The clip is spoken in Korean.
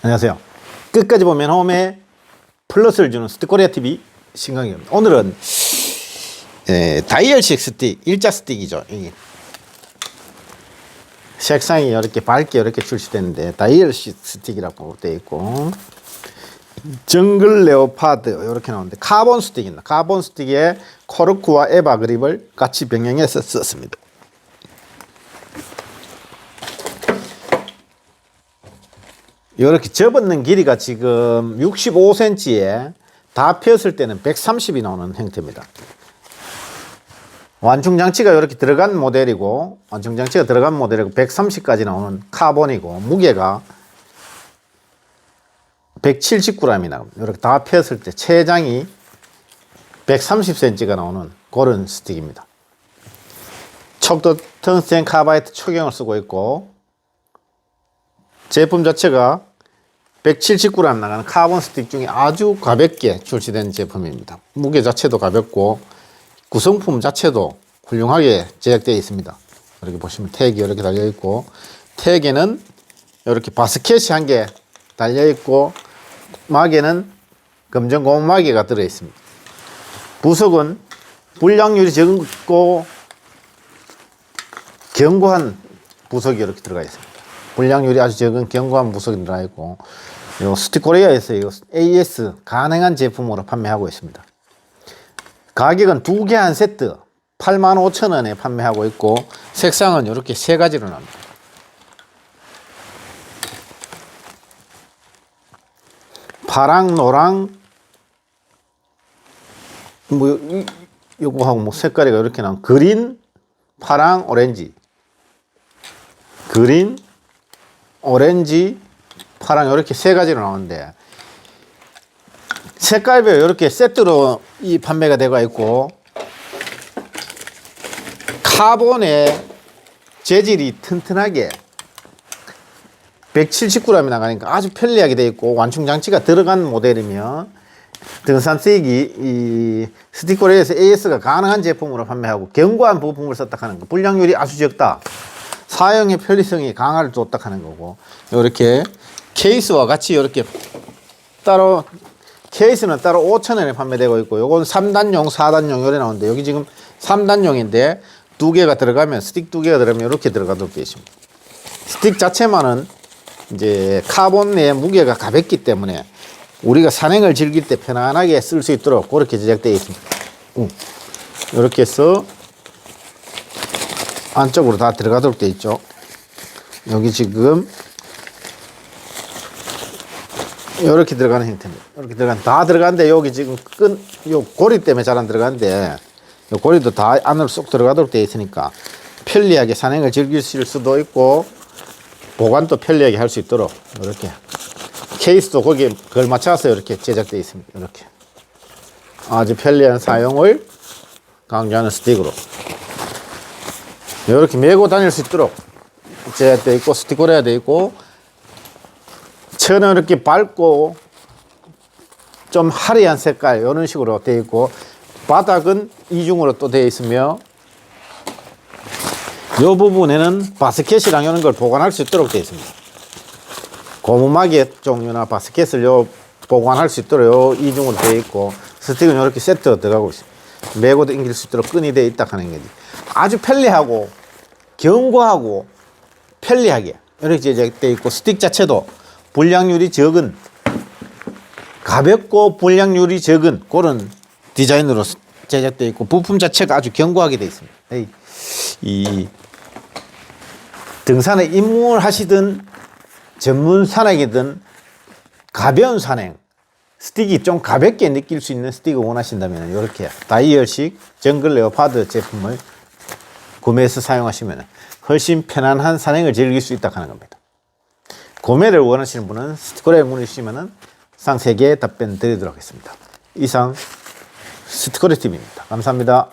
안녕하세요. 끝까지 보면 홈에 플러스를 주는 스티코리아 TV 신강입니다. 오늘은 에, 다이얼식 스틱, 일자 스틱이죠. 이 색상이 이렇게 밝게 이렇게 출시되는데 다이얼식 스틱이라고 되어 있고 정글 레오파드 이렇게 나오는데 카본 스틱입니다. 카본 스틱에 코르크와 에바 그립을 같이 병행해서 썼습니다. 이렇게 접었는 길이가 지금 65cm에 다 폈을 때는 130이 나오는 형태입니다. 완충 장치가 이렇게 들어간 모델이고 완충 장치가 들어간 모델이고 130까지 나오는 카본이고 무게가 179g이 나옵니다. 이렇게 다 폈을 때 최장이 130cm가 나오는 그런 스틱입니다. 척도 텅스텐 카바이트 초경을 쓰고 있고 제품 자체가 179g 나가는 카본 스틱 중에 아주 가볍게 출시된 제품입니다. 무게 자체도 가볍고 구성품 자체도 훌륭하게 제작되어 있습니다. 이렇게 보시면 택이 이렇게 달려 있고 택에는 이렇게 바스켓이 한 개 달려 있고 마개는 검정 고무 마개가 들어 있습니다. 부속은 불량률이 적고 견고한 부속이 이렇게 들어가 있습니다. 불량률이 아주 적은 견고한 부속이 들어가 있고 요 스티코리아에서 이 AS 가능한 제품으로 판매하고 있습니다. 가격은 두 개 한 세트 8만 5천 원에 판매하고 있고 색상은 이렇게 세 가지로 나옵니다. 파랑, 노랑, 뭐 이- 요거하고 뭐 색깔이 이렇게 나온 그린, 파랑, 오렌지, 그린, 오렌지, 파랑 이렇게 세 가지로 나오는데 색깔별 이렇게 세트로 이 판매가 되고 있고 카본의 재질이 튼튼하게 179g이 나가니까 아주 편리하게 되어 있고 완충 장치가 들어간 모델이며 등산 쓰기 이 스티커레에서 AS가 가능한 제품으로 판매하고 견고한 부품을 썼다 하는 거. 불량률이 아주 적다. 사용의 편리성이 강화를 줬다 하는 거고 이렇게 케이스와 같이 이렇게 따로 케이스는 따로 5,000원에 판매되고 있고 요건 3단용, 4단용 요래 나오는데 여기 지금 3단용인데 두 개가 들어가면 스틱 두 개가 들어가면 이렇게 들어가도록 되어 있습니다. 스틱 자체만은 이제 카본 내 무게가 가볍기 때문에 우리가 산행을 즐길 때 편안하게 쓸 수 있도록 그렇게 제작되어 있습니다. 음. 이렇게 해서 안쪽으로 다 들어가도록 되어 있죠. 여기 지금 이렇게 들어가는 형태입니다. 이렇게 들어간 다 들어간데 여기 지금 끈, 요 고리 때문에 잘 안 들어가는데 요 고리도 다 안으로 쏙 들어가도록 되어 있으니까 편리하게 산행을 즐기실 수도 있고 보관도 편리하게 할 수 있도록 이렇게 케이스도 거기에 그걸 맞춰서 이렇게 제작되어 있습니다. 이렇게 아주 편리한 사용을 강조하는 스틱으로 이렇게 메고 다닐 수 있도록 제작되어 있고 스티커가 되어 있고 이렇게 밝고 좀 화려한 색깔 이런 식으로 되어 있고 바닥은 이중으로 또 되어 있으며 이 부분에는 바스켓이랑 이런 걸 보관할 수 있도록 되어 있습니다. 고무마개 종류나 바스켓을 요 보관할 수 있도록 요 이중으로 되어 있고 스틱은 이렇게 세트가 들어가고 있습니다. 메고 당길 수 있도록 끈이 되어 있다 하는 거지. 아주 편리하고 견고하고 편리하게 이렇게 제작되어 있고 스틱 자체도 불량률이 적은 가볍고 불량률이 적은 그런 디자인으로 제작되어 있고 부품 자체가 아주 견고하게 되어 있습니다. 이, 이 등산에 입문하시든 전문 산악이든 가벼운 산행 스틱이 좀 가볍게 느낄 수 있는 스틱을 원하신다면 이렇게 다이얼식 정글 레오파드 제품을 구매해서 사용하시면 훨씬 편안한 산행을 즐길 수 있다 하는 겁니다. 구매를 원하시는 분은 스티커를 문의주시면 상세하게 답변 드리도록 하겠습니다. 이상 스티커리 TV입니다. 감사합니다.